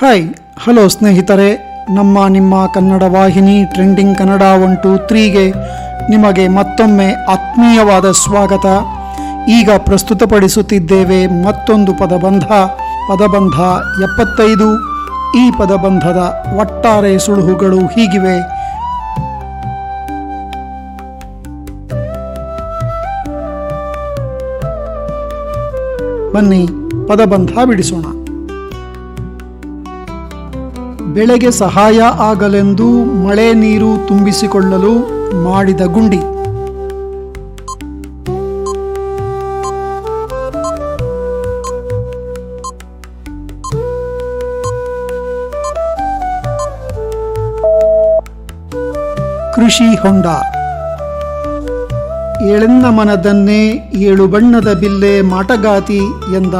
Hi hello ಸ್ನೇಹಿತರೆ. ನಮ್ಮ ನಿಮ್ಮ ಕನ್ನಡ ವಾಹಿನಿ ಟ್ರೆಂಡಿಂಗ್ ಕನ್ನಡ ಒನ್ ಟು ತ್ರೀಗೆ ನಿಮಗೆ ಮತ್ತೊಮ್ಮೆ ಆತ್ಮೀಯವಾದ ಸ್ವಾಗತ. ಈಗ ಪ್ರಸ್ತುತಪಡಿಸುತ್ತಿದ್ದೇವೆ ಮತ್ತೊಂದು ಪದಬಂಧ ಪದಬಂಧ ಎಪ್ಪತ್ತೈದು. ಈ ಪದಬಂಧದ ಒಟ್ಟಾರೆ ಸುಳುಹುಗಳು ಹೀಗಿವೆ. ಬನ್ನಿ, ಪದಬಂಧ ಬಿಡಿಸೋಣ. ಬೆಳೆಗೆ ಸಹಾಯ ಆಗಲೆಂದು ಮಳೆ ನೀರು ತುಂಬಿಸಿಕೊಳ್ಳಲು ಮಾಡಿದ ಗುಂಡಿ. ಕೃಷಿ ಹೊಂಡ. ಏಳೆನ್ನ ಮನದನ್ನೇ ಏಳು ಬಣ್ಣದ ಬಿಲ್ಲೆ ಮಾಟಗಾತಿ ಎಂದ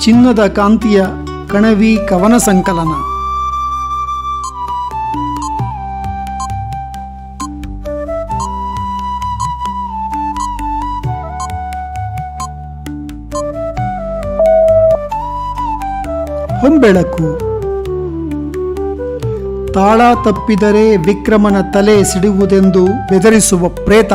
ಚಿನ್ನದ ಕಾಂತಿಯ ಕಣವಿ ಕವನ ಸಂಕಲನ. ಹೊಂಬೆಳಕು. ತಾಳ ತಪ್ಪಿದರೆ ವಿಕ್ರಮನ ತಲೆ ಸಿಡುವುದೆಂದು ಬೆದರಿಸುವ ಪ್ರೇತ.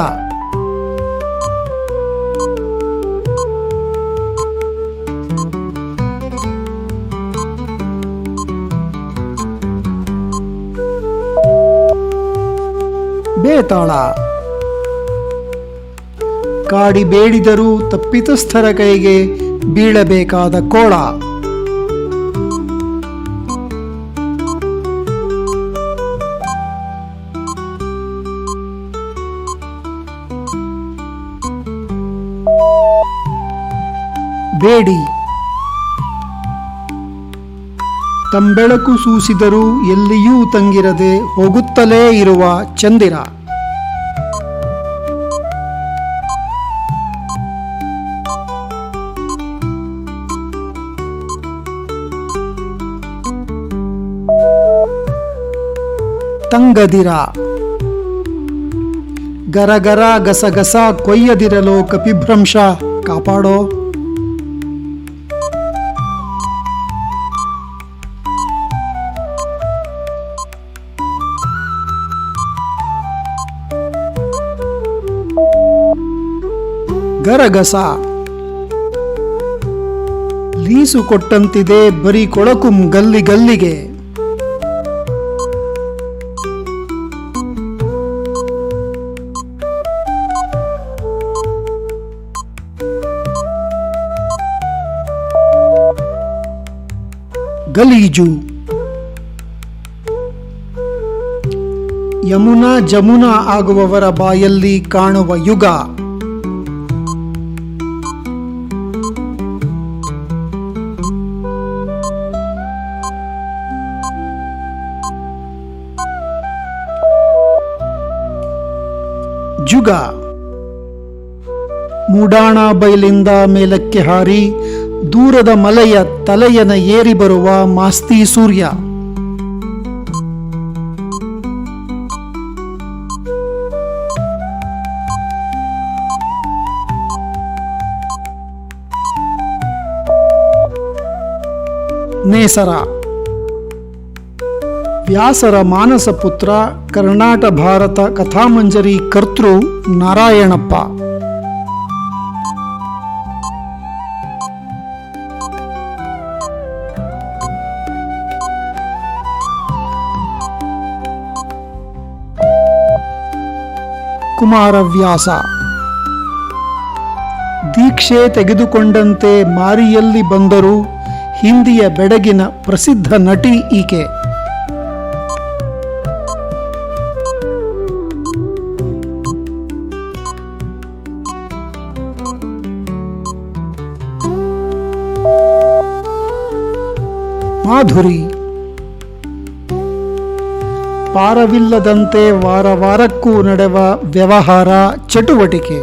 ಬೇತಾಳ ಕಾಡಿ ಬೇಡಿದರೂ ತಪ್ಪಿತಸ್ಥರ ಕೈಗೆ ಬೀಳಬೇಕಾದ ಕೋಳ. ಬೇಡಿ. ತಂಬೆಳಕು ಸೂಸಿದರೂ ಎಲ್ಲಿಯೂ ತಂಗಿರದೆ ಹೋಗುತ್ತಲೇ ಇರುವ ಚಂದಿರ. ತಂಗದಿರ. ಗರಗರ ಗಸಗಸ ಕೊಯ್ಯದಿರಲು ಕಪಿಭ್ರಂಶ ಕಾಪಾಡೋ. ಗರಗಸ. ಲೀಸು ಕೊಟ್ಟಂತಿದೆ ಬರೀ ಕೊಳಕುಂ ಗಲ್ಲಿ ಗಲ್ಲಿಗೆ. ಗಲೀಜು. ಯಮುನಾ ಜಮುನಾ ಆಗುವವರ ಬಾಯಲ್ಲಿ ಕಾಣುವ ಯುಗ. ಜುಗ ಮೂಡಾಣ ಬೈಲಿಂದ ಮೇಲಕ್ಕೆ ಹಾರಿ ದೂರದ ಮಲೆಯ ತಲೆಯನ ಏರಿ ಬರುವ ಮಾಸ್ತಿ ಸೂರ್ಯ. ನೇಸರ. ವ್ಯಾಸರ ಮಾನಸ ಪುತ್ರ, ಕರ್ನಾಟ ಭಾರತ ಕಥಾಮಂಜರಿ ಕರ್ತೃ ನಾರಾಯಣಪ್ಪ. ಕುಮಾರವ್ಯಾಸ. ದೀಕ್ಷೆ ತೆಗೆದುಕೊಂಡಂತೆ ಮಾರಿಯಲ್ಲಿ ಬಂದರು ಹಿಂದಿಯ ಬೆಡಗಿನ ಪ್ರಸಿದ್ಧ ನಟಿ ಈಕೆ. ಮಾಧುರಿ ಪಾರವಿಲ್ಲದಂತೆ ವಾರ ವಾರಕ್ಕೂ ನಡೆವ ವ್ಯವಹಾರ ಚಟುವಟಿಕೆ.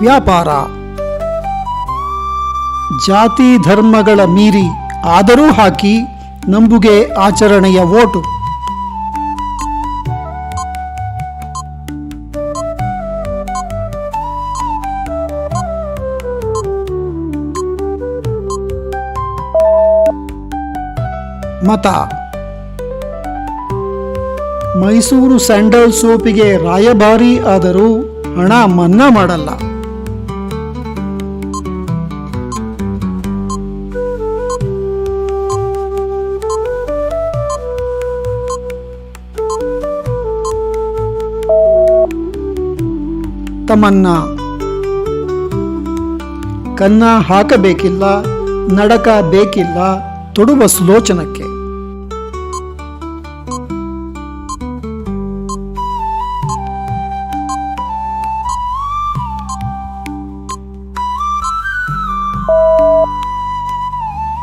ವ್ಯಾಪಾರ. ಜಾತಿ ಧರ್ಮಗಳ ಮೀರಿ ಆದರೂ ಹಾಕಿ ನಂಬುಗೆ ಆಚರಣೆಯ ಓಟು. ಮತ. ಮೈಸೂರು ಸ್ಯಾಂಡಲ್ ಸೋಪಿಗೆ ರಾಯಭಾರಿ ಆದರೂ ಹಣ ಮನ್ನಾ ಮಾಡಲ್ಲ. ತಮನ್ನ ಕನ್ನ ಹಾಕಬೇಕಿಲ್ಲ ನಡಕ ಬೇಕಿಲ್ಲ ತೊಡುವ ಸುಲೋಚನಕ್ಕೆ.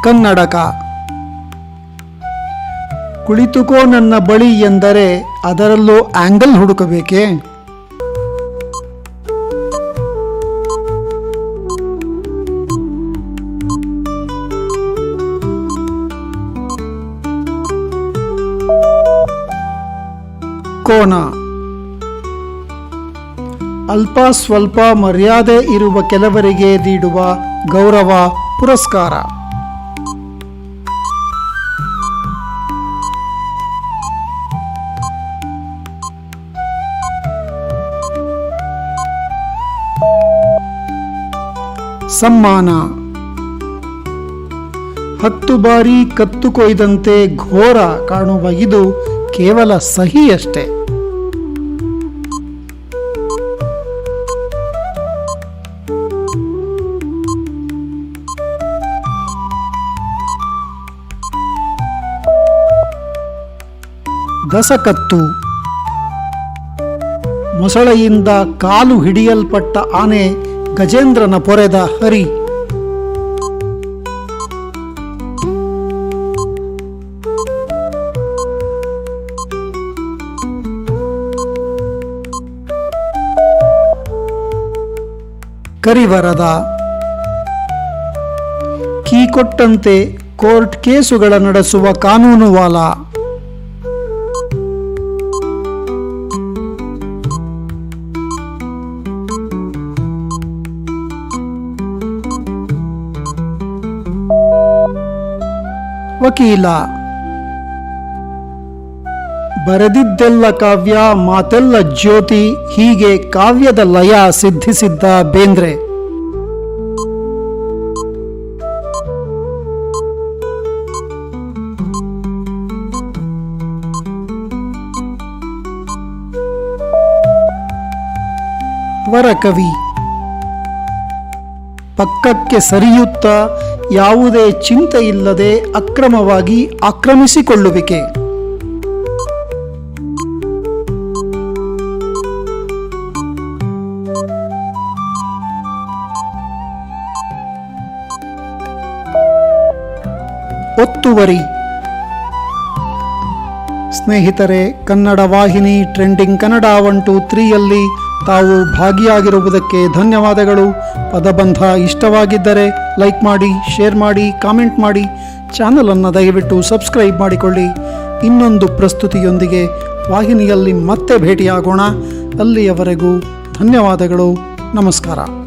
ಕನ್ನಡಕ. ಕುಳಿತುಕೋ ನನ್ನ ಬಳಿ ಎಂದರೆ ಅದರಲ್ಲೂ ಆಂಗಲ್ ಹುಡುಕಬೇಕೇ? ಕೋನ ಅಲ್ಪ ಸ್ವಲ್ಪ ಮರ್ಯಾದೆ ಇರುವ ಕೆಲವರಿಗೆ ನೀಡುವ ಗೌರವ, ಪುರಸ್ಕಾರ. ಸಮ್ಮಾನ. ಹತ್ತು ಬಾರಿ ಕತ್ತು ಕೊಯ್ದಂತೆ ಘೋರ ಕಾಣುವ ಇದು ಕೇವಲ ಸಹಿಯಷ್ಟೇ ದಸಕತ್ತು. ಮೊಸಳೆಯಿಂದ ಕಾಲು ಹಿಡಿಯಲ್ಪಟ್ಟ ಆನೆ ಗಜೇಂದ್ರನ ಪೊರೆದ ಹರಿ. ಕರಿವರದ. ಕೀ ಕೊಟ್ಟಂತೆ ಕೋರ್ಟ್ ಕೇಸುಗಳ ನಡೆಸುವ ಕಾನೂನುವಾಲ ವಕೀಲ ಬರೆದಿದ್ದೆಲ್ಲ ಕಾವ್ಯ, ಮಾತೆಲ್ಲ ಜ್ಯೋತಿ, ಹೀಗೆ ಕಾವ್ಯದ ಲಯ ಸಿದ್ಧಿಸಿದ್ದ ಬೇಂದ್ರೆ. ವರಕವಿ. ಪಕ್ಕಕ್ಕೆ ಸರಿಯುತ್ತಾ ಯಾವುದೇ ಚಿಂತೆ ಇಲ್ಲದೆ ಅಕ್ರಮವಾಗಿ ಆಕ್ರಮಿಸಿಕೊಳ್ಳುವಿಕೆ. ಒತ್ತುವರಿ ಸ್ನೇಹಿತರೆ, ಕನ್ನಡ ವಾಹಿನಿ ಟ್ರೆಂಡಿಂಗ್ ಕನ್ನಡ ಒನ್ ಟು ತ್ರೀಯಲ್ಲಿ ತಾವು ಭಾಗಿಯಾಗಿರುವುದಕ್ಕೆ ಧನ್ಯವಾದಗಳು. ಪದಬಂಧ ಇಷ್ಟವಾಗಿದ್ದರೆ ಲೈಕ್ ಮಾಡಿ, ಶೇರ್ ಮಾಡಿ, ಕಾಮೆಂಟ್ ಮಾಡಿ. ಚಾನಲನ್ನು ದಯವಿಟ್ಟು ಸಬ್ಸ್ಕ್ರೈಬ್ ಮಾಡಿಕೊಳ್ಳಿ. ಇನ್ನೊಂದು ಪ್ರಸ್ತುತಿಯೊಂದಿಗೆ ವಾಹಿನಿಯಲ್ಲಿ ಮತ್ತೆ ಭೇಟಿಯಾಗೋಣ. ಅಲ್ಲಿಯವರೆಗೂ ಧನ್ಯವಾದಗಳು. ನಮಸ್ಕಾರ.